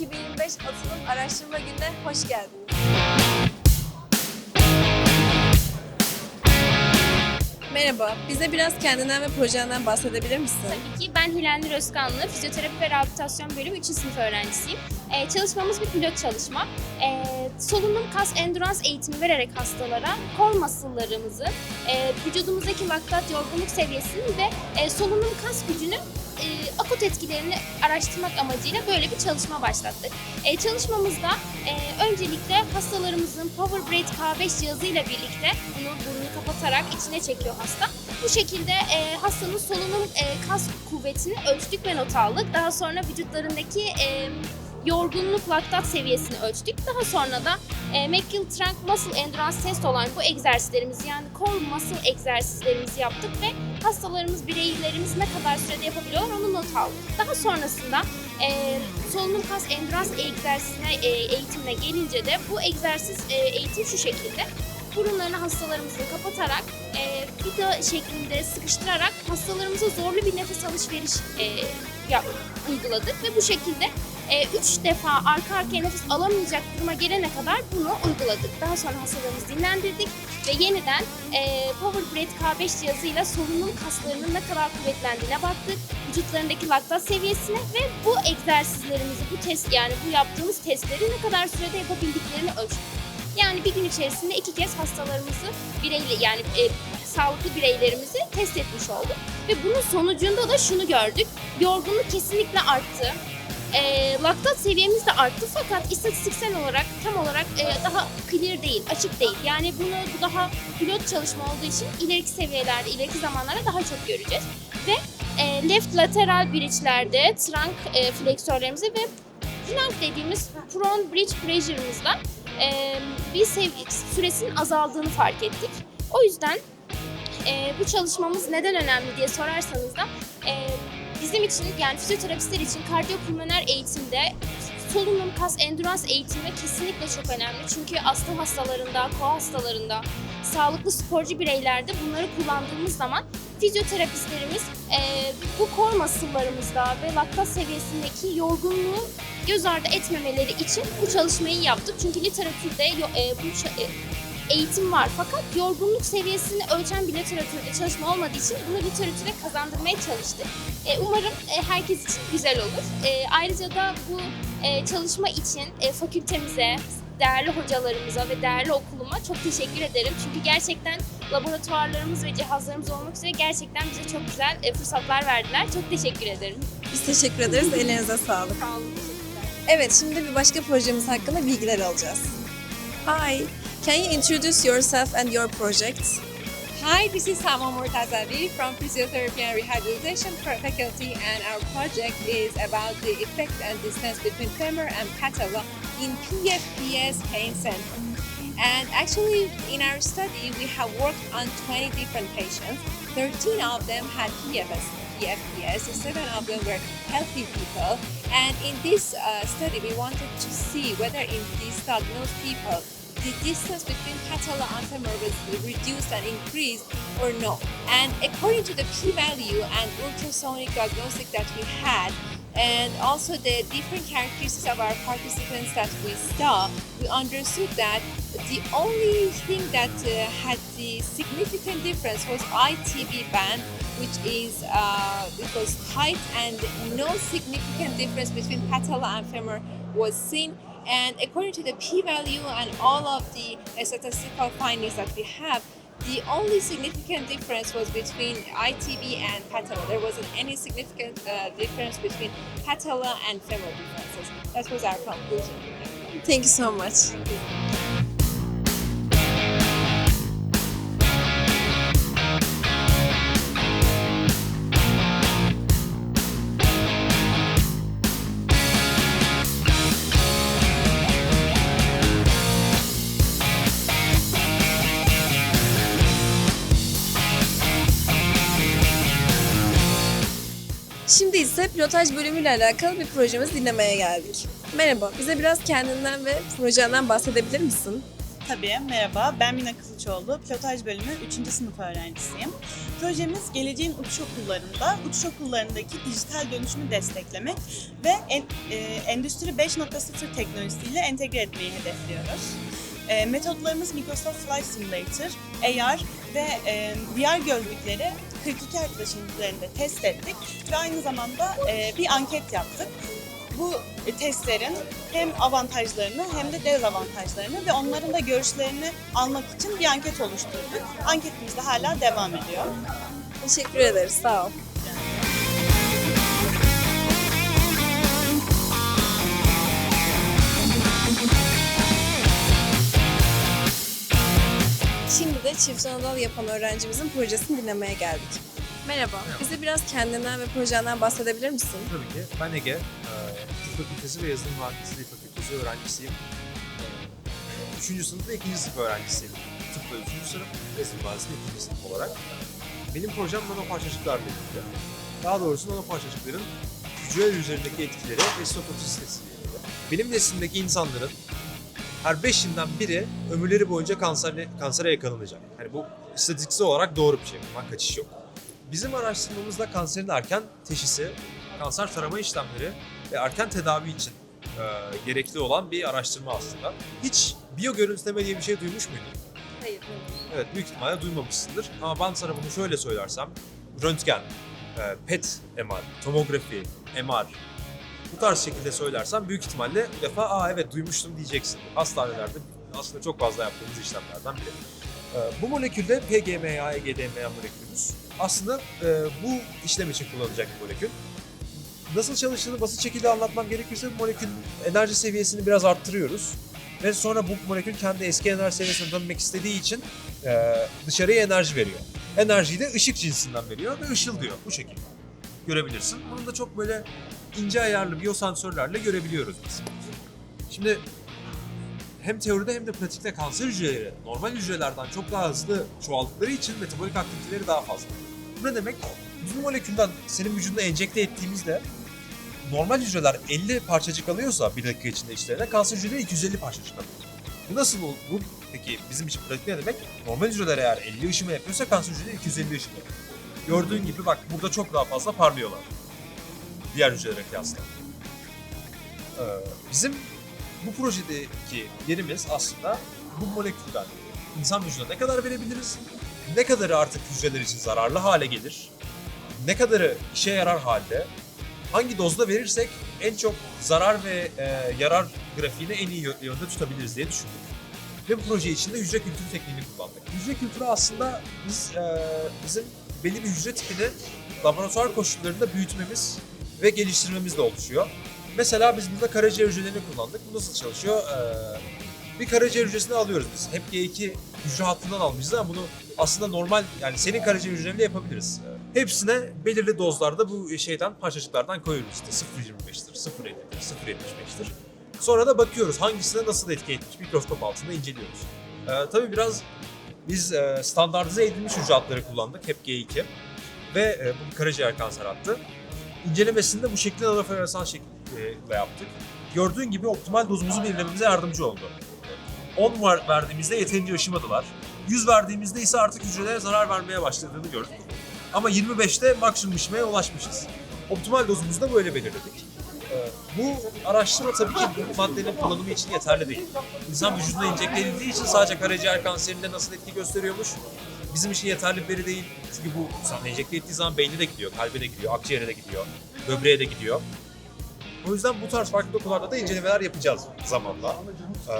2025 Atılım Araştırma Günü'ne hoş geldiniz. Merhaba, bize biraz kendinden ve projenden bahsedebilir misin? Tabii ki ben Hilal Özkanlı, fizyoterapi ve rehabilitasyon bölümü 3. sınıf öğrencisiyim. Ee, çalışmamız bir pilot çalışma. Ee, solunum kas endurans eğitimi vererek hastalara kor muscle'larımızı, e, vücudumuzdaki laktat yorgunluk seviyesini ve e, solunum kas gücünü e, akut etkilerini araştırmak amacıyla böyle bir çalışma başlattık. E, çalışmamızda e, öncelikle hastalarımızın Power Breath K5 cihazıyla birlikte bunu burnunu kapatarak içine çekiyor hasta. Bu şekilde e, hastanın solunum e, kas kuvvetini ölçtük ve not aldık. Daha sonra vücutlarındaki e, yorgunluk laktat seviyesini ölçtük. Daha sonra da e, McGill Trunk Muscle Endurance Test olan bu egzersizlerimizi yani core muscle egzersizlerimizi yaptık ve hastalarımız, bireylerimiz ne kadar sürede yapabiliyorlar onu not aldık. Daha sonrasında e, solunum kas endurans egzersizine, e, eğitimine gelince de bu egzersiz e, eğitim şu şekilde. Burunlarını hastalarımızın kapatarak e, vida şeklinde sıkıştırarak hastalarımıza zorlu bir nefes alışveriş e, yap, uyguladık ve bu şekilde e, üç defa arka arkaya nefes alamayacak duruma gelene kadar bunu uyguladık. Daha sonra hastalarımızı dinlendirdik ve yeniden e, Power Breath K5 cihazıyla solunum kaslarının ne kadar kuvvetlendiğine baktık. Vücutlarındaki laktat seviyesine ve bu egzersizlerimizi, bu test yani bu yaptığımız testleri ne kadar sürede yapabildiklerini ölçtük. Yani bir gün içerisinde iki kez hastalarımızı bireyle yani e, sağlıklı bireylerimizi test etmiş olduk. Ve bunun sonucunda da şunu gördük. Yorgunluk kesinlikle arttı. E, laktat seviyemiz de arttı fakat istatistiksel olarak tam olarak e, daha clear değil, açık değil. Yani bunu bu daha pilot çalışma olduğu için ileriki seviyelerde, ileriki zamanlarda daha çok göreceğiz. Ve e, left lateral bridge'lerde trunk e, fleksörlerimizi ve plank dediğimiz front bridge pressure'ımızda e, bir süresinin azaldığını fark ettik. O yüzden e, bu çalışmamız neden önemli diye sorarsanız da e, bizim için yani fizyoterapistler için kardiyopulmoner eğitimde solunum kas endurans eğitimi kesinlikle çok önemli. Çünkü astım hastalarında, koa hastalarında, sağlıklı sporcu bireylerde bunları kullandığımız zaman fizyoterapistlerimiz e, bu kor muscle'larımızda ve laktat seviyesindeki yorgunluğu göz ardı etmemeleri için bu çalışmayı yaptık. Çünkü literatürde e, bu e, eğitim var fakat yorgunluk seviyesini ölçen bir literatürde çalışma olmadığı için bunu literatüre kazandırmaya çalıştık. E, umarım e, herkes için güzel olur. E, ayrıca da bu e, çalışma için e, fakültemize, değerli hocalarımıza ve değerli okuluma çok teşekkür ederim. Çünkü gerçekten laboratuvarlarımız ve cihazlarımız olmak üzere gerçekten bize çok güzel e, fırsatlar verdiler. Çok teşekkür ederim. Biz teşekkür ederiz, ellerinize sağlık. Sağ olun. Evet, şimdi bir başka projemiz hakkında bilgiler alacağız. Hi, can you introduce yourself and your project? Hi, this is Sama Mortazavi from Physiotherapy and Rehabilitation Faculty, and our project is about the effect and distance between femur and patella in PFPS pain center. And actually, in our study, we have worked on 20 different patients. 13 of them had PFS, PFPS, seven of them were healthy people. And in this uh, study, we wanted to see whether in these diagnosed people the distance between patella and femur was reduced and increased or no. And according to the p-value and ultrasonic diagnostic that we had, and also the different characteristics of our participants that we saw, we understood that the only thing that uh, had the significant difference was ITB band, which is uh, it was height and no significant difference between patella and femur was seen. And according to the p-value and all of the statistical findings that we have, the only significant difference was between ITB and patella. There wasn't any significant uh, difference between patella and femur differences. That was our conclusion. Thank you so much. İse pilotaj bölümüyle alakalı bir projemizi dinlemeye geldik. Merhaba, bize biraz kendinden ve projenden bahsedebilir misin? Tabii, merhaba. Ben Mina Kılıçoğlu. Pilotaj bölümü 3. sınıf öğrencisiyim. Projemiz geleceğin uçuş okullarında, uçuş okullarındaki dijital dönüşümü desteklemek ve en- e, Endüstri 5.0 teknolojisiyle entegre etmeyi hedefliyoruz. E, metotlarımız Microsoft Flight Simulator, AR ve e, VR gözlükleri 42 arkadaşın üzerinde test ettik ve aynı zamanda e, bir anket yaptık bu testlerin hem avantajlarını hem de dezavantajlarını ve onların da görüşlerini almak için bir anket oluşturduk. Anketimiz de hala devam ediyor. Teşekkür ederiz. Sağ ol. Şimdi de çift Anadolu yapan öğrencimizin projesini dinlemeye geldik. Merhaba. Bize biraz kendinden ve projenden bahsedebilir misin? Tabii ki. Ben Ege. Ee, Tıp Fakültesi ve Yazılım Mühendisliği Fakültesi öğrencisiyim. Ee, Üçüncü sınıfta ikinci sınıf öğrencisiyim. Tıpta üçüncü sınıf, yazılım mühendisliği ikinci sınıf olarak. Benim projem nanoparçacıklarla ilgili. Daha doğrusu nanoparçacıkların hücreler üzerindeki etkileri ve sitotoksisitesiyle ilgili. Benim neslimdeki insanların her 5 yıldan biri ömürleri boyunca kansere, kansere yakalanacak. Yani bu istatistiksel olarak doğru bir şey. Bundan kaçış yok. Bizim araştırmamızda kanserin erken teşhisi, kanser tarama işlemleri ve erken tedavi için e, gerekli olan bir araştırma aslında. Hiç biyo görüntüleme diye bir şey duymuş muydun? Hayır. Evet büyük ihtimalle duymamışsındır. Ama ben sana bunu şöyle söylersem, röntgen, e, PET MR, tomografi, MR bu tarz şekilde söylersem büyük ihtimalle bir defa aa evet duymuştum diyeceksin. Hastanelerde aslında çok fazla yaptığımız işlemlerden biri. E, bu molekülde PGMA, EGDMA molekülümüz aslında e, bu işlem için kullanılacak bir molekül. Nasıl çalıştığını basit şekilde anlatmam gerekirse bu molekülün enerji seviyesini biraz arttırıyoruz. Ve sonra bu molekül kendi eski enerji seviyesine dönmek istediği için e, dışarıya enerji veriyor. Enerjiyi de ışık cinsinden veriyor ve ışıldıyor bu şekilde. Görebilirsin. Bunu da çok böyle ince ayarlı biyosensörlerle görebiliyoruz biz. Şimdi hem teoride hem de pratikte kanser hücreleri normal hücrelerden çok daha hızlı çoğaldıkları için metabolik aktiviteleri daha fazla. Bu ne demek? Biz bu molekülden senin vücuduna enjekte ettiğimizde normal hücreler 50 parçacık alıyorsa bir dakika içinde içlerine kanser hücreleri 250 parçacık alıyor. Bu nasıl ol- bu? Peki bizim için pratik ne demek? Normal hücreler eğer 50 ışıma yapıyorsa kanser hücreleri 250 ışıma yapıyor. Gördüğün gibi bak burada çok daha fazla parlıyorlar. Diğer hücrelere kıyasla. Ee, bizim bu projedeki yerimiz aslında bu molekülden insan vücuduna ne kadar verebiliriz? Ne kadarı artık hücreler için zararlı hale gelir? Ne kadarı işe yarar halde? Hangi dozda verirsek en çok zarar ve e, yarar grafiğini en iyi yö- yönde tutabiliriz diye düşündük. Ve bu proje içinde hücre kültürü tekniğini kullandık. Hücre kültürü aslında biz e, bizim belli bir hücre tipini laboratuvar koşullarında büyütmemiz ve geliştirmemizle oluşuyor. Mesela biz burada karaciğer hücrelerini kullandık. Bu nasıl çalışıyor? Ee, bir karaciğer hücresini alıyoruz biz. Hep G2 hücre hattından almışız ama bunu aslında normal yani senin karaciğer hücrenle yapabiliriz. Hepsine belirli dozlarda bu şeyden parçacıklardan koyuyoruz. İşte 0.25'tir, 0.50'dir, 0.75'tir. Sonra da bakıyoruz hangisine nasıl etki etmiş mikroskop altında inceliyoruz. Ee, tabii biraz biz e, standartize edilmiş hücre hatları kullandık. Hep G2 ve e, bu karaciğer kanser hattı. İncelemesini de bu şekilde nanofloresan şekilde yaptık. Gördüğün gibi optimal dozumuzu belirlememize yardımcı oldu. 10 var verdiğimizde yeterince ışımadılar. 100 verdiğimizde ise artık hücrelere zarar vermeye başladığını gördük. Ama 25'te maksimum ışımaya ulaşmışız. Optimal dozumuzu da böyle belirledik. Ee, Bu araştırma tabii ki bu maddenin kullanımı için yeterli değil. İnsan vücuduna enjekte edildiği için sadece karaciğer kanserinde nasıl etki gösteriyormuş bizim için yeterli bir veri değil. Çünkü bu sana enjekte ettiği zaman beyne de gidiyor, kalbe de gidiyor, akciğere de gidiyor, böbreğe de gidiyor. O yüzden bu tarz farklı dokularda da incelemeler yapacağız zamanla. Ee,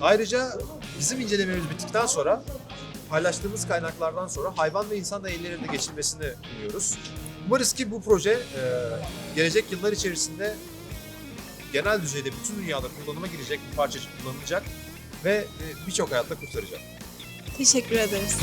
ayrıca bizim incelememiz bittikten sonra paylaştığımız kaynaklardan sonra hayvan ve insan deneylerinde geçilmesini umuyoruz. Umarız ki bu proje e, gelecek yıllar içerisinde genel düzeyde bütün dünyada kullanıma girecek bir parçacık kullanılacak ve e, birçok hayatta kurtaracak. Teşekkür ederiz.